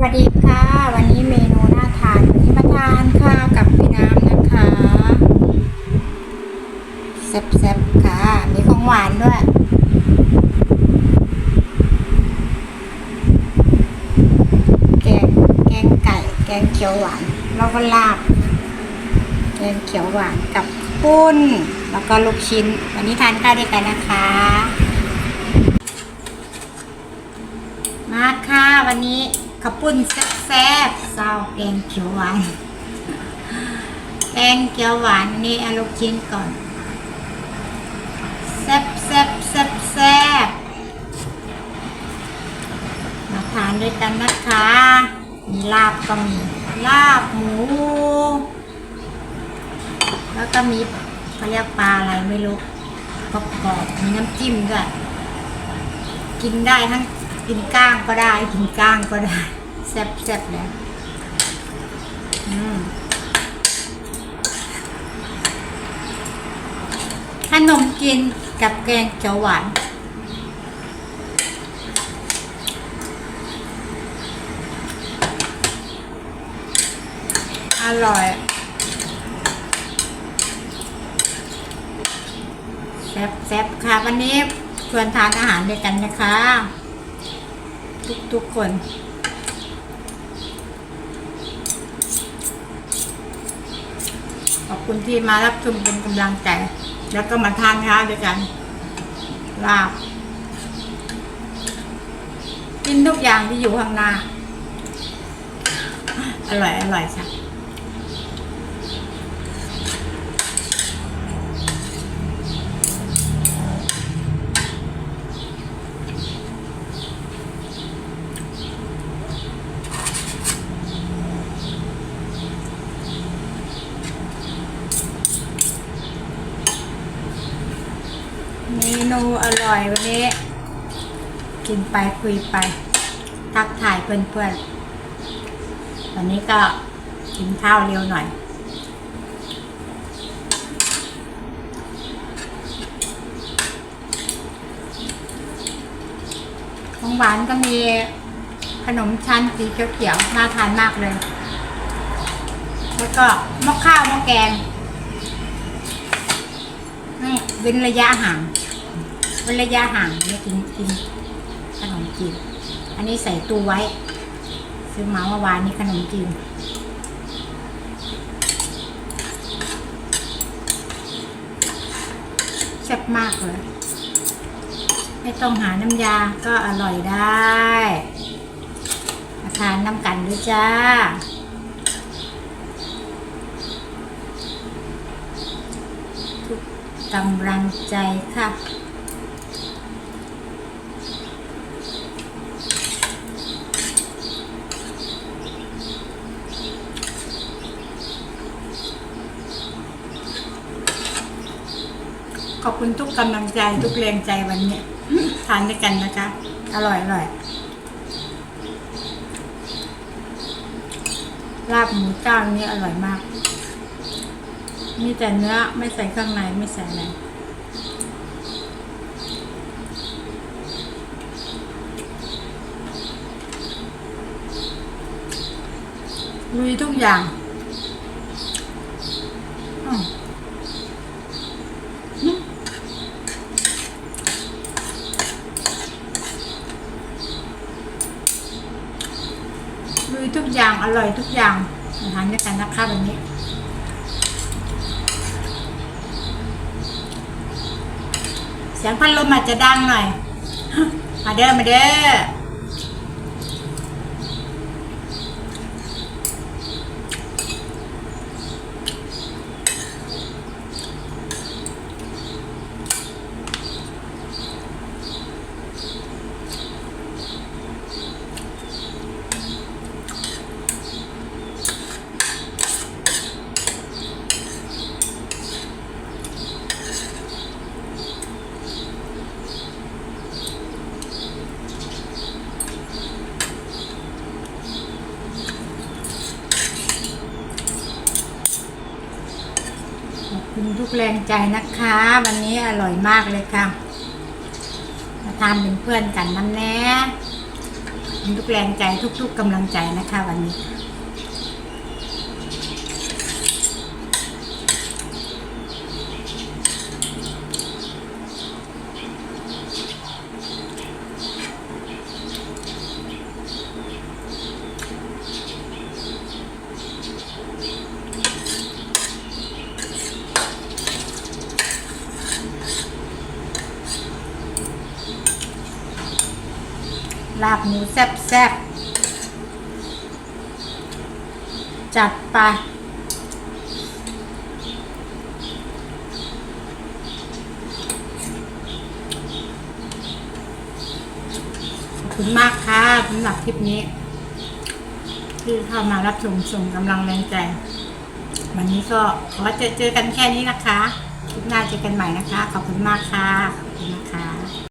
สวัสดีค่ะ วันนี้เมนูน่าทานวันนี้มาทานข้าวกับพี่น้ำนะคะแซ่บๆค่ะ มีของหวานด้วย แกงแกงไก่ แกงเขียวหวานแล้วก็ลาบ แกงเขียวหวานกับปุ้น แล้วก็ลูกชิ้น วันนี้ทานข้าวด้วยกันนะคะ มาค่ะวันนี้ ข้าปุ้นแซ่บๆซาวแกงเขียวหวาน แกงเขียวหวานนนี่เอาลูกชิ้นก่อน แซ่บแซ่บแซ่บแซ่บมาทานด้วยกันนะคะ มีลาบก็มี ลาบหมู แล้วก็มีเขาเรียกปลาอะไรไม่รู้กรอบๆมีน้ำจิ้มด้วย กินได้ทั้ง กินก้างก็ได้ กินก้างก็ได้ แซ่บแซ่บแล้วอืมขนมกินกับแกงเขียวหวานอร่อยแซ่บแซ่บค่ะ วันนี้ชวนทานอาหารด้วยกันนะคะ ทุกทุกๆคนขอบคุณที่มารับชมเป็นกำลังใจ แล้วก็มาทานข้าวด้วยกัน ลาบ กินทุกอย่างที่อยู่ข้างหน้า อร่อย อร่อยค่ะ นูอร่อยวันนี้ กินไปคุยไป ทักถ่ายเพื่อนๆ วันนี้ก็กินข้าวเร็วหน่อย ของหวานก็มีขนมชั้นสีเขียวๆน่าทานมากเลย แล้วก็หม้อข้าวหม้อแกงนี่เว้นระยะห่าง นระยะห่างไม่กินกินขนมจีนอันนี้ใส่ตู้ไว้ ซื้อมาเมื่อวานนี้ขนมจีนแซ่บมากเลย ไม่ต้องหาน้ำยาก็อร่อยได้มาทานน้ำกันด้วยจ้าทุกกำลังใจค่ะ ขอบคุณทุกกำลังใจทุกแรงใจวันนี้ทานด้วยกันนะคะ อร่อยอร่อยลาบหมูเจ้านี้อร่อยมาก มีแต่เนื้อไม่ใส่เครื่องในไม่ใส่อะไรลุยทุกอย่างอืมอืม ลุยทุกอย่างอร่อยทุกอย่างอาหารด้วยกันนะคะวันนี้เสียงพัดลมอาจจะดังหน่อย มาเด้อมาเด้อ คุณทุกแรงใจนะคะ วันนี้อร่อยมากเลยค่ะ มาทานเป็นเพื่อนกันน้ำแน่คุณทุกแรงใจทุกๆกำลังใจนะคะ วันนี้ ลาบหมูแซ่บๆ จัดไป ขอบคุณมากค่ะสำหรับคลิปนี้ ที่เข้ามารับชมส่งกำลังแรงใจ วันนี้ก็ขอจอเจอกันแค่นี้นะคะ คลิปหน้าเจอกันใหม่นะคะ ขอบคุณมากค่ะ ขอบคุณนะคะ